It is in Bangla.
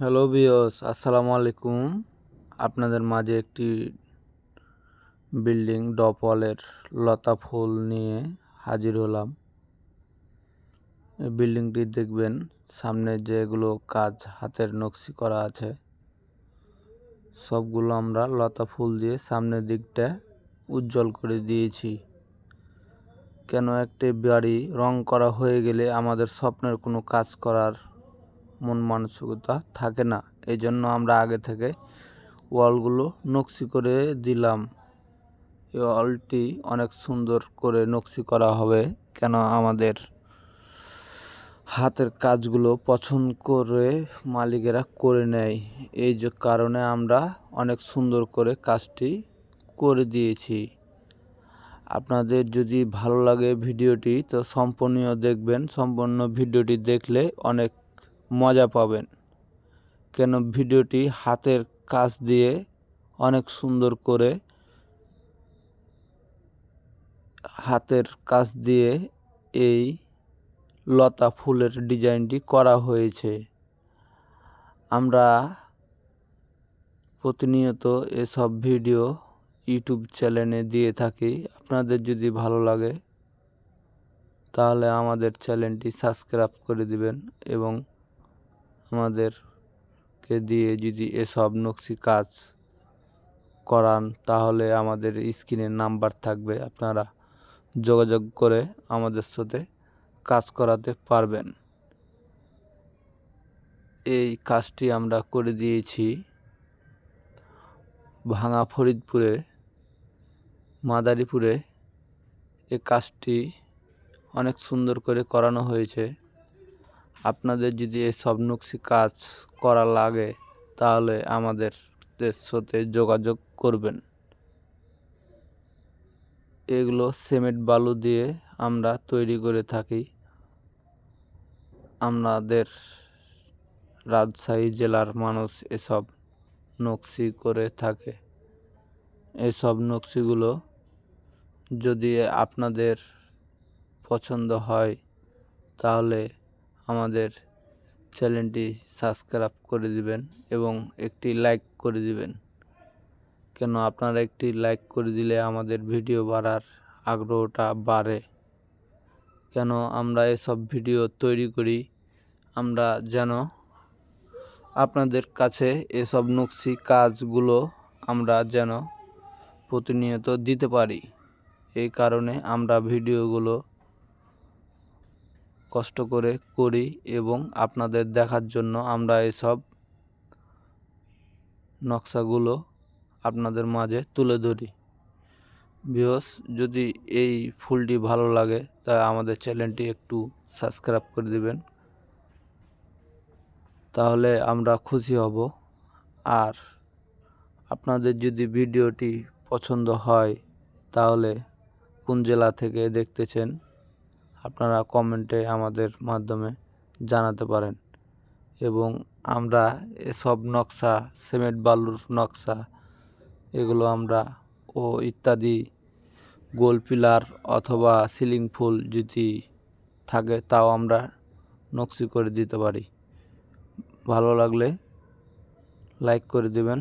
হ্যালো বিয়স আসসালামু আলাইকুম আপনাদের মাঝে একটি বিল্ডিং ডপওয়ালের লতা ফুল নিয়ে হাজির হলাম। এই বিল্ডিংটি দেখবেন, সামনে যেগুলো কাজ হাতের নকশি করা আছে, সবগুলো আমরা লতা ফুল দিয়ে সামনের দিকটা উজ্জ্বল করে দিয়েছি। কেন একটি বাড়ি রং করা হয়ে গেলে আমাদের স্বপ্নের কোনো কাজ করার মন মানসিকতা থাকে না। এই জন্য আমরা আগে থেকে ওয়ালগুলো নকশি করে দিলাম। এই ওয়ালটি অনেক সুন্দর করে নকশি করা হবে, কেন আমাদের হাতের কাজগুলো পছন্দ করে মালিকেরা করে নেয়। এই যে কারণে আমরা অনেক সুন্দর করে কাজটি করে দিয়েছি। আপনাদের যদি ভালো লাগে ভিডিওটি, তো সম্পূর্ণ দেখবেন। সম্পূর্ণ ভিডিওটি দেখলে অনেক মজা পাবেন। কেন ভিডিওটি হাতের কাজ দিয়ে অনেক সুন্দর করে হাতের কাজ দিয়ে এই লতা ফুলের ডিজাইনটি করা হয়েছে। আমরা প্রতিনিয়ত এসব ভিডিও ইউটিউব চ্যানেলে দিয়ে থাকি। আপনাদের যদি ভালো লাগে, তাহলে আমাদের চ্যানেলটি সাবস্ক্রাইব করে দিবেন এবং আমাদেরকে দিয়ে যদি এসব নকশি কাজ করান, তাহলে আমাদের স্ক্রিনের নাম্বার থাকবে। আপনারা যোগাযোগ করে আমাদের সাথে কাজ করাতে পারবেন। এই কাজটি আমরা করে দিয়েছি ভাঙা ফরিদপুরে, মাদারীপুরে। এই কাজটি অনেক সুন্দর করে করানো হয়েছে। আপনাদের যদি এসব নকশি কাজ করা লাগে, তাহলে আমাদের সাথে যোগাযোগ করবেন। এগুলো সিমেন্ট বালু দিয়ে আমরা তৈরি করে থাকি। আমাদের রাজশাহী জেলার মানুষ এসব নকশি করে থাকে। এসব নকশিগুলো যদি আপনাদের পছন্দ হয়, তাহলে আমাদের চ্যানেলটি সাবস্ক্রাইব করে দিবেন এবং একটি লাইক করে দিবেন। কেন আপনারা একটি লাইক করে দিলে আমাদের ভিডিও বাড়ার আগ্রহটা বাড়ে? কেন আমরা এসব ভিডিও তৈরি করি? আমরা যেন আপনাদের কাছে এসব নকশি কাজগুলো আমরা যেন প্রতিনিয়ত দিতে পারি। এই কারণে আমরা ভিডিওগুলো কষ্ট করে করি এবং আপনাদের দেখার জন্য আমরা এসব নকশাগুলো আপনাদের মাঝে তুলে ধরি। বিহস যদি এই ফুলটি ভালো লাগে, তা আমাদের চ্যানেলটি একটু সাবস্ক্রাইব করে দিবেন। তাহলে আমরা খুশি হব। আর আপনাদের যদি ভিডিওটি পছন্দ হয়, তাহলে কোন জেলা থেকে দেখতেছেন আপনারা কমেন্টে আমাদের মাধ্যমে জানাতে পারেন। এবং আমরা এসব নকশা, সিমেন্ট, বালুর নকশা, এগুলো আমরা ও ইত্যাদি গোল পিলার অথবা সিলিং ফুল যদি থাকে, তাও আমরা নকশি করে দিতে পারি। ভালো লাগলে লাইক করে দেবেন।